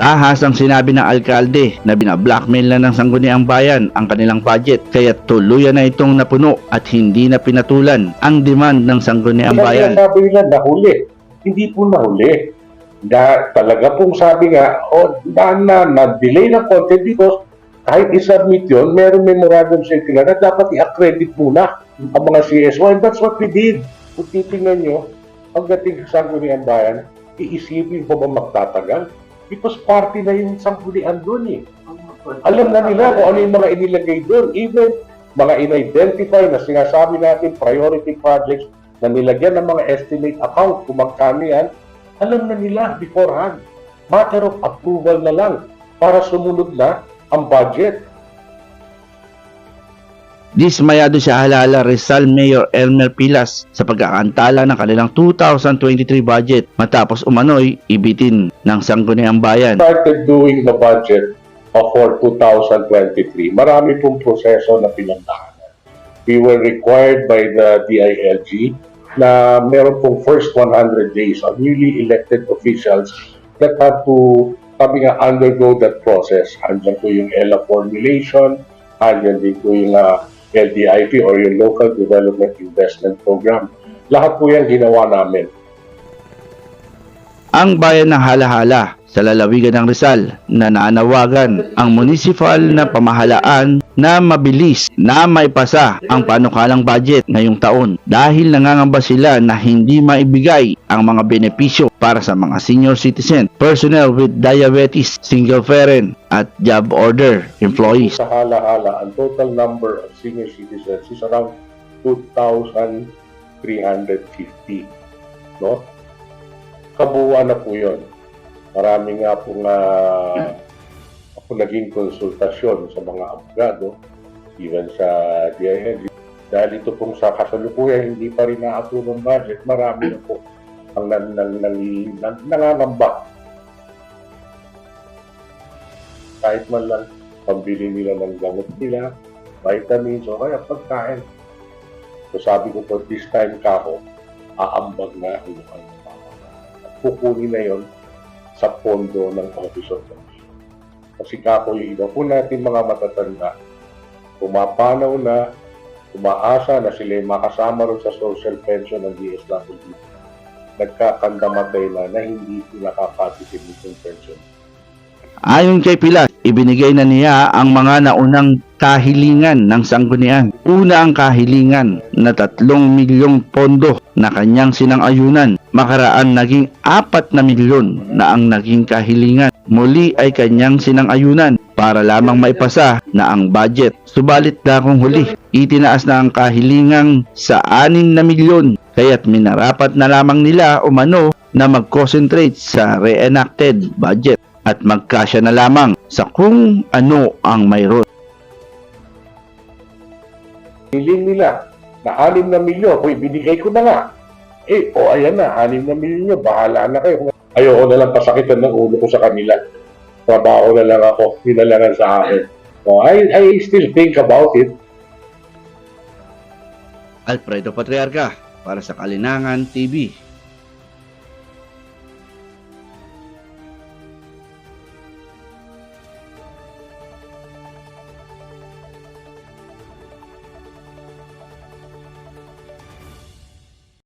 Tahas ang sinabi ng alkalde na binablockmail na ng sangguniang bayan ang kanilang budget kaya tuluyan na itong napuno at hindi na pinatulan ang demand ng sangguniang bayan. Sabi nila nahuli. Hindi po nahuli. Na, talaga pong sabi nga, o na, na, na-delay ng konti because kahit isubmit yun, meron memorandum circular na dapat i-accredit muna ang mga CSO and that's what we did. Kung titingnan nyo, pagdating sa sangguniang bayan, iisipin po ba magtatagal? Because party na yung sanggunian doon eh. Alam na nila kung ano yung mga inilagay doon. Even mga in-identify na sinasabi natin priority projects na nilagyan ng mga estimate account kung magkano yan, alam na nila beforehand. Matter of approval na lang para sumunod na ang budget. Dismayado si Halala Rizal Mayor Elmer Pilas sa pagkakantala ng kanilang 2023 budget matapos umano'y ibitin ng sangguniang bayan. Started doing the budget for 2023. Marami pong proseso na pinagdaanan. We were required by the DILG na meron pong first 100 days of newly elected officials that have to sabi nga, undergo that process. Andyan po yung ELA formulation, andyan din po yung uh, LDIP or yung Local Development Investment Program. Lahat po yan ginawa namin. Ang bayan ng Halahala sa lalawigan ng Rizal na naanawagan ang municipal na pamahalaan na mabilis na maipasa ang panukalang budget ngayong taon dahil nangangamba sila na hindi maibigay ang mga benepisyo para sa mga senior citizen, personnel with diabetes, single parent at job order employees. Sa hala-hala, ang total number of senior citizens is around 2,350. No? Kabuuan na po yun. Marami nga po nga ako naging konsultasyon sa mga abogado, even sa DILG. Dahil ito pong sa kasalukuyan, hindi pa rin na-approve ang budget, marami na po ang nan, nan, nan, nan, nangangamba. Kahit man lang pambili nila ng gamot nila, vitamins, o kaya pagkain. So sabi ko po, this time kako, aambag na ang. At kukunin na yon sa pondo ng Office of the Mayor. Kasi kako yung iba po natin mga matatanda, pumapanaw na, umaasa na sila yung makasama rin sa social pension ng DSWD. Nagkakandamatay na na hindi nakakatitin itong pension. Ayon kay Pilas, ibinigay na niya ang mga naunang kahilingan ng sanggunian. Una ang kahilingan na tatlong milyong pondo na kanyang sinang-ayunan. Makaraan naging apat na milyon na ang naging kahilingan. Muli ay kanyang sinang-ayunan para lamang maipasa na ang budget. Subalit na kung huli, itinaas na ang kahilingang sa anin na milyon. Kaya't minarapat na lamang nila umano na mag-concentrate sa reenacted budget at magkasya na lamang sa kung ano ang mayroon. Hiling nila na 6 na milyon, kung ibinigay ko na nga. Eh, o ayan na, 6 na milyon nyo, bahala na kayo. Ayoko na lang pasakitan ng ulo ko sa kanila. Trabaho na lang ako, hinalangan sa akin. So, I, I still think about it. Alfredo Patriarca para sa Kalinangan TV.